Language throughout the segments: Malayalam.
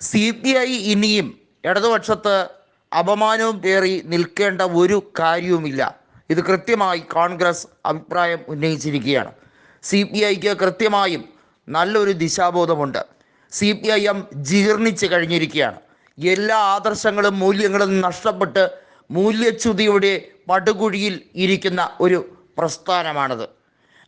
സി പി ഐ ഇനിയും ഇടതുപക്ഷത്ത് അപമാനവും കയറി നിൽക്കേണ്ട ഒരു കാര്യവുമില്ല. ഇത് കൃത്യമായി കോൺഗ്രസ് അഭിപ്രായം ഉന്നയിച്ചിരിക്കുകയാണ്. സി പി ഐക്ക് കൃത്യമായും നല്ലൊരു ദിശാബോധമുണ്ട്. സി പി ഐ എം ജീർണിച്ച് കഴിഞ്ഞിരിക്കുകയാണ്. എല്ലാ ആദർശങ്ങളും മൂല്യങ്ങളും നഷ്ടപ്പെട്ട് മൂല്യച്യുതിയുടെ പടുകുഴിയിൽ ഇരിക്കുന്ന ഒരു പ്രസ്ഥാനമാണത്.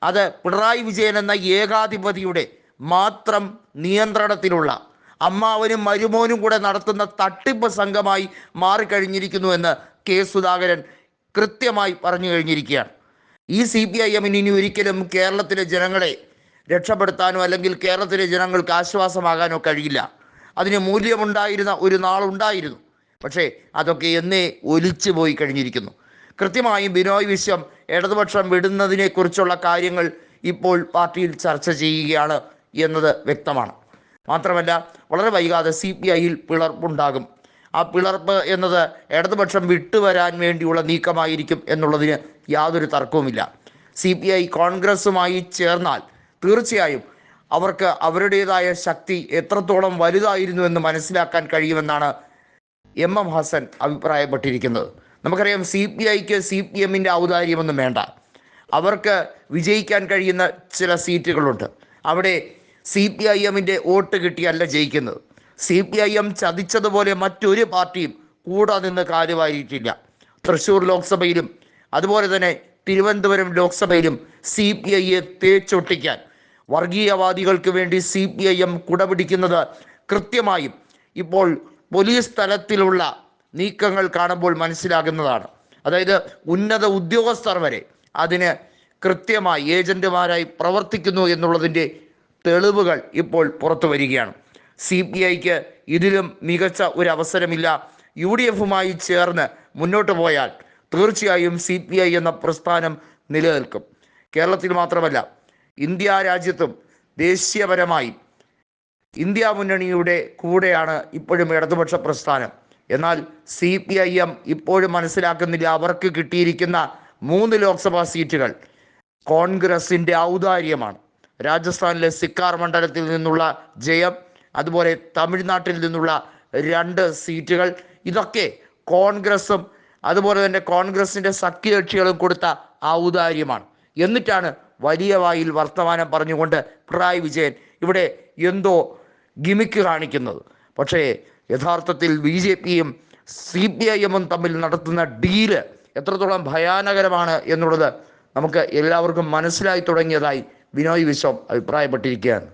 അത് പിണറായി വിജയൻ എന്ന ഏകാധിപതിയുടെ മാത്രം നിയന്ത്രണത്തിലുള്ള അമ്മാവനും മരുമോനും കൂടെ നടത്തുന്ന തട്ടിപ്പ് സംഘമായി മാറിക്കഴിഞ്ഞിരിക്കുന്നു എന്ന് കെ സുധാകരൻ കൃത്യമായി പറഞ്ഞു കഴിഞ്ഞിരിക്കുകയാണ്. ഈ സി പി ഐ എമ്മിന് ഇനി ഒരിക്കലും കേരളത്തിലെ ജനങ്ങളെ രക്ഷപ്പെടുത്താനോ അല്ലെങ്കിൽ കേരളത്തിലെ ജനങ്ങൾക്ക് ആശ്വാസമാകാനോ കഴിയില്ല. അതിന് മൂല്യമുണ്ടായിരുന്ന ഒരു നാളുണ്ടായിരുന്നു പക്ഷേ അതൊക്കെ എന്നേ ഒലിച്ചു പോയി കഴിഞ്ഞിരിക്കുന്നു. കൃത്യമായും ബിനോയ് വിശ്വം ഇടതുപക്ഷം വിടുന്നതിനെക്കുറിച്ചുള്ള കാര്യങ്ങൾ ഇപ്പോൾ പാർട്ടിയിൽ ചർച്ച ചെയ്യുകയാണ് എന്നത് വ്യക്തമാണ്. മാത്രമല്ല വളരെ വൈകാതെ സി പി ഐയിൽ പിളർപ്പുണ്ടാകും. ആ പിളർപ്പ് എന്നത് ഇടതുപക്ഷം വിട്ടുവരാൻ വേണ്ടിയുള്ള നീക്കമായിരിക്കും എന്നുള്ളതിന് യാതൊരു തർക്കവുമില്ല. സി പി ഐ കോൺഗ്രസുമായി ചേർന്നാൽ തീർച്ചയായും അവർക്ക് അവരുടേതായ ശക്തി എത്രത്തോളം വലുതായിരുന്നു എന്ന് മനസ്സിലാക്കാൻ കഴിയുമെന്നാണ് എം എം ഹസൻ അഭിപ്രായപ്പെട്ടിരിക്കുന്നത്. നമുക്കറിയാം സി പി ഐക്ക് സി പി എമ്മിന്റെ ഔദാര്യമൊന്നും വേണ്ട. അവർക്ക് വിജയിക്കാൻ കഴിയുന്ന ചില സീറ്റുകളുണ്ട്. അവിടെ സി പി ഐ എമ്മിന്റെ വോട്ട് കിട്ടിയല്ല ജയിക്കുന്നത്. സി പി ഐ എം ചതിച്ചതുപോലെ മറ്റൊരു പാർട്ടിയും കൂടെ നിന്ന് കാര്യമായിട്ടില്ല. തൃശ്ശൂർ ലോക്സഭയിലും അതുപോലെ തന്നെ തിരുവനന്തപുരം ലോക്സഭയിലും സി പി ഐയെ തേച്ചൊട്ടിക്കാൻ. വർഗീയവാദികൾക്ക് വേണ്ടി സി പി ഐ എം കുടപിടിക്കുന്നത് കൃത്യമായും ഇപ്പോൾ പോലീസ് തലത്തിലുള്ള നീക്കങ്ങൾ കാണുമ്പോൾ മനസ്സിലാകുന്നതാണ്. അതായത് ഉന്നത ഉദ്യോഗസ്ഥർ വരെ അതിന് കൃത്യമായി ഏജന്റുമാരായി പ്രവർത്തിക്കുന്നു എന്നുള്ളതിന്റെ തെളിവുകൾ ഇപ്പോൾ പുറത്തു വരികയാണ്. സി പി ഐക്ക് ഇതിലും മികച്ച ഒരു അവസരമില്ല യു ഡി എഫുമായി ചേർന്ന് മുന്നോട്ട് പോയാൽ തീർച്ചയായും സി പി ഐ എന്ന പ്രസ്ഥാനം നിലനിൽക്കും. കേരളത്തിൽ മാത്രമല്ല ഇന്ത്യ രാജ്യത്തും ദേശീയപരമായി ഇന്ത്യ മുന്നണിയുടെ കൂടെയാണ് ഇപ്പോഴും ഇടതുപക്ഷ പ്രസ്ഥാനം. എന്നാൽ സി പി ഐ എം ഇപ്പോഴും മനസ്സിലാക്കുന്നില്ല അവർക്ക് കിട്ടിയിരിക്കുന്ന മൂന്ന് ലോക്സഭാ സീറ്റുകൾ കോൺഗ്രസിന്റെ ഔദാര്യമാണ്. രാജസ്ഥാനിലെ സിക്കാർ മണ്ഡലത്തിൽ നിന്നുള്ള ജയം അതുപോലെ തമിഴ്നാട്ടിൽ നിന്നുള്ള രണ്ട് സീറ്റുകൾ. ഇതൊക്കെ കോൺഗ്രസും അതുപോലെ തന്നെ കോൺഗ്രസിന്റെ സഖ്യകക്ഷികളും കൊടുത്ത ഔദാര്യമാണ്. എന്നിട്ടാണ് വലിയ വായിൽ വർത്തമാനം പറഞ്ഞുകൊണ്ട് പിണറായി വിജയൻ ഇവിടെ എന്തോ ഗിമിക്ക് കാണിക്കുന്നത്. പക്ഷേ യഥാർത്ഥത്തിൽ ബി ജെ പിയും സി പി ഐ എമ്മും തമ്മിൽ നടത്തുന്ന ഡീൽ എത്രത്തോളം ഭയാനകരമാണ് എന്നുള്ളത് നമുക്ക് എല്ലാവർക്കും മനസ്സിലായി തുടങ്ങിയതായി ബിനോയ് വിശ്വം അഭിപ്രായപ്പെട്ടിരിക്കുകയാണ്.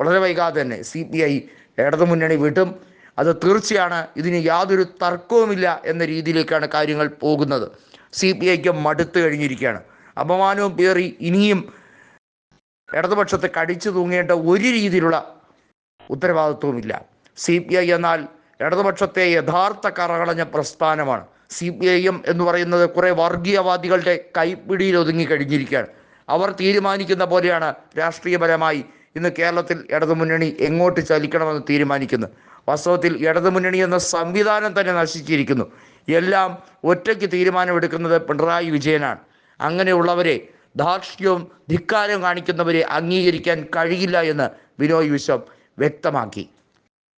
വളരെ വൈകാതെ തന്നെ സി പി ഐ ഇടതുമുന്നണി വിട്ടും. അത് തീർച്ചയാണ്. ഇതിന് യാതൊരു തർക്കവുമില്ല എന്ന രീതിയിലേക്കാണ് കാര്യങ്ങൾ പോകുന്നത്. സി പി ഐക്ക് മടുത്തു കഴിഞ്ഞിരിക്കുകയാണ്. അപമാനവും പേറി ഇനിയും ഇടതുപക്ഷത്തെ കടിച്ചു തൂങ്ങേണ്ട ഒരു രീതിയിലുള്ള ഉത്തരവാദിത്വവുമില്ല. സി പി ഐ എന്നാൽ ഇടതുപക്ഷത്തെ യഥാർത്ഥ കറകളഞ്ഞ പ്രസ്ഥാനമാണ്. സി പി ഐ എം എന്ന് പറയുന്നത് കുറേ വർഗീയവാദികളുടെ കൈപ്പിടിയിൽ ഒതുങ്ങി കഴിഞ്ഞിരിക്കുകയാണ്. അവർ തീരുമാനിക്കുന്ന പോലെയാണ് രാഷ്ട്രീയപരമായി ഇന്ന് കേരളത്തിൽ ഇടതുമുന്നണി എങ്ങോട്ട് ചലിക്കണമെന്ന് തീരുമാനിക്കുന്നത്. വാസ്തവത്തിൽ ഇടതുമുന്നണി എന്ന സംവിധാനം തന്നെ നശിച്ചിരിക്കുന്നു. എല്ലാം ഒറ്റയ്ക്ക് തീരുമാനമെടുക്കുന്നത് പിണറായി വിജയനാണ്. അങ്ങനെയുള്ളവരെ ധാർഷ്ട്യവും ധിക്കാരവും കാണിക്കുന്നവരെ അംഗീകരിക്കാൻ കഴിയില്ല എന്ന് ബിനോയ് വിശ്വം വ്യക്തമാക്കി.